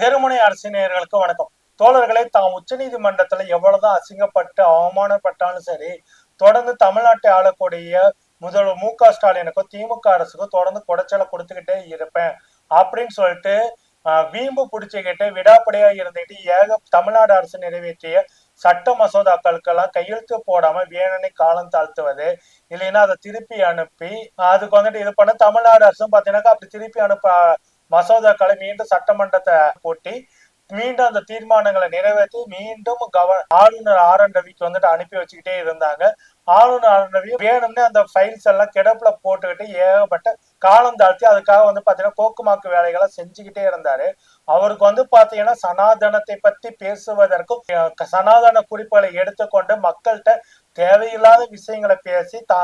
தெருமுனை அரசினர்களுக்கு வணக்கம். தோழர்களை தாம் உச்சநீதிமன்றத்துல எவ்வளவுதான் அசிங்கப்பட்டு அவமானப்பட்டாலும் சரி தொடர்ந்து தமிழ்நாட்டை ஆளக்கூடிய முதல்வர் மு க ஸ்டாலினுக்கும் திமுக அரசுக்கும் தொடர்ந்து குடைச்சலை கொடுத்துக்கிட்டே இருப்பேன் அப்படின்னு சொல்லிட்டு வீம்பு பிடிச்சுக்கிட்டு விடாப்படியா இருந்துட்டு ஏக தமிழ்நாடு அரசு நிறைவேற்றிய சட்ட மசோதாக்களுக்கெல்லாம் கையெழுத்து போடாம வேணும்னே காலம் தாழ்த்துவது இல்லைன்னா அதை திருப்பி அனுப்பி அதுக்கு வந்துட்டு இது பண்ண தமிழ்நாடு அரசும் பாத்தீங்கன்னாக்கா அப்படி திருப்பி அனுப்ப மசோதாக்களை மீண்டும் சட்டமன்றத்தை கூட்டி மீண்டும் அந்த தீர்மானங்களை நிறைவேற்றி மீண்டும் கவ ஆளுநர் ஆர் என் ரவிக்கு வந்துட்டு அனுப்பி வச்சுக்கிட்டே இருந்தாங்க. ஆளுநர் ஆர் என் ரவி வேணும்னே அந்த ஃபைல்ஸ் எல்லாம் கிடப்புல போட்டுக்கிட்டு ஏகப்பட்ட காலம் தாழ்த்தி அதுக்காக வந்து பாத்தீங்கன்னா கோக்குமாக்கு வேலைகளை செஞ்சுக்கிட்டே இருந்தாரு. அவருக்கு வந்து பாத்தீங்கன்னா சனாதனத்தை பத்தி பேசுவதற்கும் சனாதன குறிப்புகளை எடுத்துக்கொண்டு மக்கள்கிட்ட தேவையில்லாத விஷயங்களை பேசி த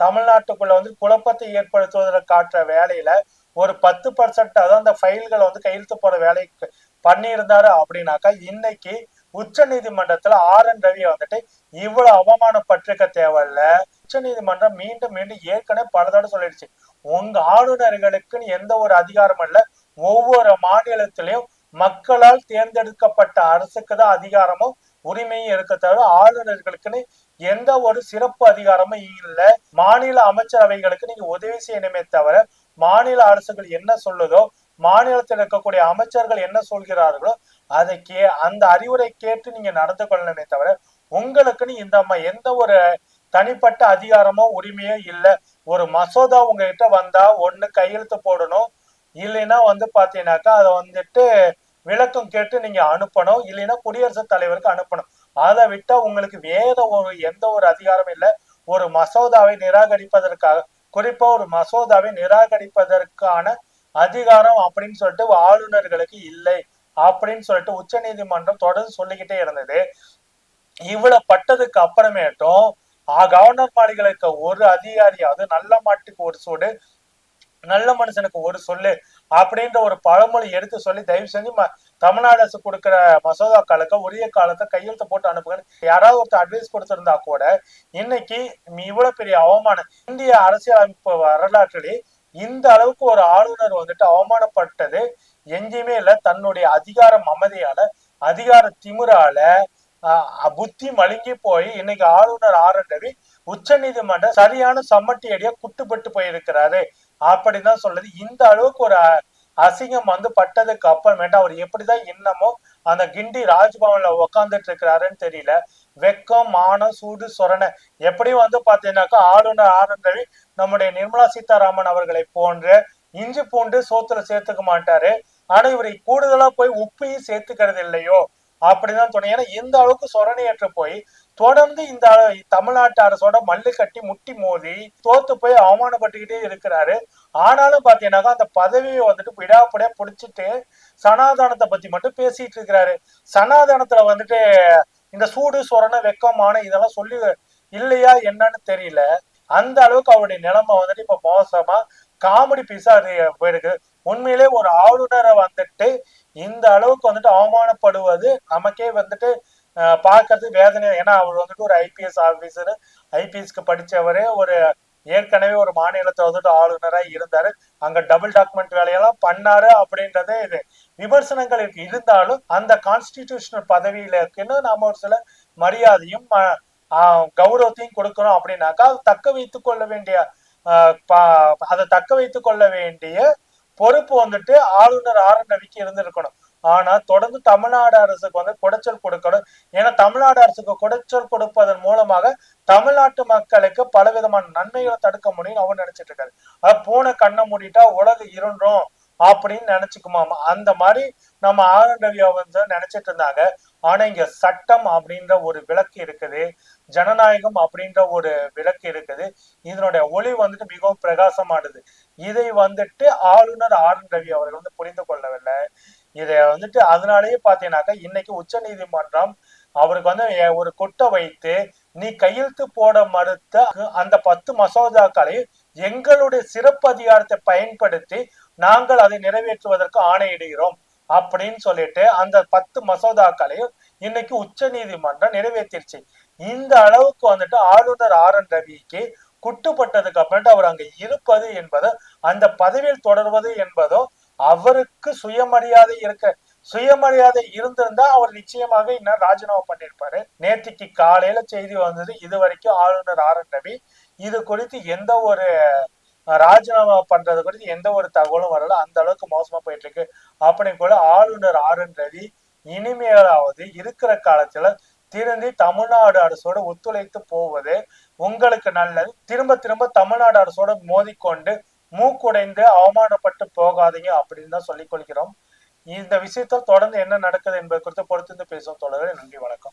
தமிழ்நாட்டுக்குள்ள வந்து குழப்பத்தை ஏற்படுத்துவதற்கு காட்டுற வேலையில ஒரு பத்து பர்சன்ட் அதாவது அந்த ஃபைல்களை வந்து கையெழுத்து போற வேலைக்கு பண்ணியிருந்தாரு அப்படின்னாக்கா இன்னைக்கு உச்ச நீதிமன்றத்துல ஆர் என் ரவியை வந்துட்டு இவ்வளவு அவமானப்பட்டிருக்க தேவையில்ல. உச்ச நீதிமன்றம் மீண்டும் மீண்டும் ஏற்கனவே பல தடவை சொல்லிடுச்சு. உங்க ஆளுநர்களுக்குன்னு எந்த ஒரு அதிகாரமும் இல்ல. ஒவ்வொரு மாநிலத்திலையும் மக்களால் தேர்ந்தெடுக்கப்பட்ட அரசுக்கு தான் அதிகாரமும் உரிமையும் இருக்க தவிர ஆளுநர்களுக்குன்னு எந்த ஒரு சிறப்பு அதிகாரமும் இல்ல. மாநில அமைச்சரவைகளுக்கு நீங்க உதவி செய்யணுமே தவிர மாநில அரசுகள் என்ன சொல்லுதோ மாநிலத்தில் இருக்கக்கூடிய அமைச்சர்கள் என்ன சொல்கிறார்களோ அதை கே அந்த அறிவுரை கேட்டு நீங்க நடந்து கொள்ளணுமே தவிர உங்களுக்குன்னு இந்த எந்த ஒரு தனிப்பட்ட அதிகாரமோ உரிமையோ இல்லை. ஒரு மசோதா உங்ககிட்ட வந்தா ஒண்ணு கையெழுத்து போடணும். இல்லைன்னா வந்து பாத்தீங்கன்னாக்கா அதை வந்துட்டு விளக்கம் கேட்டு நீங்க அனுப்பணும். இல்லைன்னா குடியரசுத் தலைவருக்கு அனுப்பணும். அதை விட்டா உங்களுக்கு வேற ஒரு எந்த ஒரு அதிகாரம் இல்ல. ஒரு மசோதாவை நிராகரிப்பதற்காக குறிப்பா ஒரு மசோதாவை நிராகரிப்பதற்கான அதிகாரம் அப்படின்னு சொல்லிட்டு ஆளுநர்களுக்கு இல்லை அப்படின்னு சொல்லிட்டு உச்ச நீதிமன்றம் தொடர்ந்து சொல்லிக்கிட்டே இருந்தது. இவ்வளவு பட்டதுக்கு அப்புறமேட்டும் கவர்னர் மாளிகளுக்கு ஒரு அதிகாரியாவது நல்ல மாட்டுக்கு ஒரு சூடு நல்ல மனுஷனுக்கு ஒரு சொல்லு அப்படின்ற ஒரு பழமொழி எடுத்து சொல்லி தயவு செஞ்சு தமிழ்நாடு அரசு கொடுக்கிற மசோதாக்களுக்கு உரிய காலத்தை கையெழுத்து போட்டு அனுப்புங்கன்னு யாராவது ஒருத்தர் அட்வைஸ் கொடுத்திருந்தா கூட இன்னைக்கு இவ்வளவு பெரிய அவமானம். இந்திய அரசியலமைப்பு வரலாற்றிலே இந்த அளவுக்கு ஒரு ஆளுநர் வந்துட்டு அவமானப்பட்டது எங்கேயுமே இல்ல. தன்னுடைய அதிகார மமதியால அதிகார திமிரால புத்தி மழுங்கி போய் இன்னைக்கு ஆளுநர் ஆர் என் ரவி உச்ச நீதிமன்றம் சரியான சம்மட்டி அடியா குட்டுப்பட்டு போயிருக்கிறாரு. அப்படின்னு தான் சொல்லுது இந்த அளவுக்கு ஒரு அசிங்கம் வந்து பட்டதுக்கு அப்புறமேட்டு அவர் எப்படிதான் இன்னமும் அந்த கிண்டி ராஜ்பவன்ல உக்காந்துட்டு இருக்கிறாருன்னு தெரியல. வெக்கம் மானம் சூடு சொரணை எப்படியும் வந்து பாத்தீங்கன்னாக்கா ஆளுநர் ஆர் நம்முடைய நிர்மலா சீதாராமன் அவர்களை போன்று இஞ்சி பூண்டு சோத்துல சேர்த்துக்க மாட்டாரு. ஆனா இவரை கூடுதலா போய் உப்பையும் சேர்த்துக்கிறது இல்லையோ? அப்படிதான் தோணும். ஏன்னா இந்த அளவுக்கு சொரணையற்று போய் தொடர்ந்து இந்த தமிழ்நாட்டு அரசோட மல்லு கட்டி முட்டி மோதி தோத்து போய் அவமானப்பட்டுக்கிட்டே இருக்கிறாரு. ஆனாலும் பாத்தீங்கன்னாக்கா அந்த பதவியை வந்துட்டு விடாப்படியா புடிச்சிட்டு சனாதனத்தை பத்தி மட்டும் பேசிட்டு இருக்கிறாரு. சனாதனத்துல வந்துட்டு இந்த சூடு சொரண வெக்கமான இதெல்லாம் சொல்லி இல்லையா என்னன்னு தெரியல. அந்த அளவுக்கு அவருடைய நிலைமை வந்துட்டு இப்ப மோசமா காமெடி பீஸா போயிருக்கு. உண்மையிலே ஒரு ஆளுநரை வந்துட்டு இந்த அளவுக்கு வந்துட்டு அவமானப்படுவது நமக்கே வந்துட்டு பார்க்கறது வேதனை ஏன்னா அவர் வந்துட்டு ஒரு ஐபிஎஸ் ஆபீசர் ஐபிஎஸ்க்கு படிச்சவரு ஒரு ஏற்கனவே ஒரு மாநிலத்தை வந்துட்டு ஆளுநரா இருந்தாரு. அங்க டபுள் டாக்குமெண்ட் வேலையெல்லாம் பண்ணாரு அப்படின்றதே இது. விமர்சனங்கள் இருக்கு. இருந்தாலும் அந்த கான்ஸ்டிடியூஷனல் பதவியில இருக்குன்னு நாம ஒரு சில மரியாதையும் ஆஹ், கௌரவத்தையும் கொடுக்கணும் அப்படின்னாக்கா அது தக்க வைத்து கொள்ள வேண்டிய அதை தக்க வைத்துக் கொள்ள வேண்டிய பொறுப்பு வந்துட்டு ஆளுநர் ஆர் ரவிக்கு இருந்திருக்கணும். ஆனா தொடர்ந்து தமிழ்நாடு அரசுக்கு வந்து குடைச்சல் கொடுக்கணும். ஏன்னா தமிழ்நாடு அரசுக்கு குடைச்சல் கொடுப்பதன் மூலமாக தமிழ்நாட்டு மக்களுக்கு பல விதமான நன்மைகளை தடுக்க முடியும்னு அவர் நினைச்சிட்டு இருக்காரு. அது பூனை கண்ணை மூடிட்டா உலகம் இருன்றோம் அப்படின்னு நினைச்சுக்குமாமா. அந்த மாதிரி நம்ம ஆரண்டவியா வந்து நினைச்சிட்டு இருந்தாங்க. ஆனா இங்க சட்டம் அப்படின்ற ஒரு விளக்கு இருக்குது. ஜனநாயகம் அப்படின்ற ஒரு விளக்கு இருக்குது. இதனுடைய ஒளி வந்துட்டு மிகவும் பிரகாசமானது. இதை வந்துட்டு ஆளுநர் ஆரண்டவி ரவி அவர்கள் வந்து புரிந்து கொள்ளவில்லை. இதை வந்துட்டு அதனாலேயே பார்த்தீங்கன்னாக்கா இன்னைக்கு உச்ச நீதிமன்றம் அவருக்கு வந்து ஒரு கொட்டை வைத்து நீ கையெழுத்து போட மறுத்த அந்த பத்து மசோதாக்களை எங்களுடைய சிறப்பு அதிகாரத்தை பயன்படுத்தி நாங்கள் அதை நிறைவேற்றுவதற்கு ஆணையிடுகிறோம் அப்படின்னு சொல்லிட்டு அந்த பத்து மசோதாக்களையும் இன்னைக்கு உச்ச நீதிமன்றம் நிறைவேற்றிருச்சு. இந்த அளவுக்கு வந்துட்டு ஆளுநர் ஆர் என் ரவிக்கு குட்டுப்பட்டதுக்கு அப்புறமேட்டு அவர் அங்க இருப்பது என்பதும் அந்த பதவியில் தொடர்வது என்பதோ அவருக்கு சுயமரியாதை இருக்க சுயமரியாதை இருந்திருந்தா அவர் நிச்சயமாக இன்னும் ராஜினாமா பண்ணியிருப்பாரு. நேற்றுக்கு காலையில செய்தி வந்தது இது வரைக்கும் ஆளுநர் ஆர் என் ரவி இது குறித்து எந்த ஒரு ராஜினாமா பண்றது குறித்து எந்த ஒரு தகவலும் வரல. அந்த அளவுக்கு மோசமா போயிட்டு இருக்கு அப்படின்னு கூட ஆளுநர் ஆர் என் ரவி இனிமேலாவது இருக்கிற காலத்துல திருந்தி தமிழ்நாடு அரசோட ஒத்துழைத்து போவது உங்களுக்கு நல்லது. திரும்ப திரும்ப தமிழ்நாடு அரசோட மோதிக்கொண்டு மூக்குடைந்து அவமானப்பட்டு போகாதீங்க அப்படின்னு தான் சொல்லிக் கொள்கிறோம் இந்த விஷயத்தில் தொடர்ந்து என்ன நடக்குது என்பது குறித்து பொறுத்திருந்து பேசும் தொடர்கள் நன்றி வணக்கம்.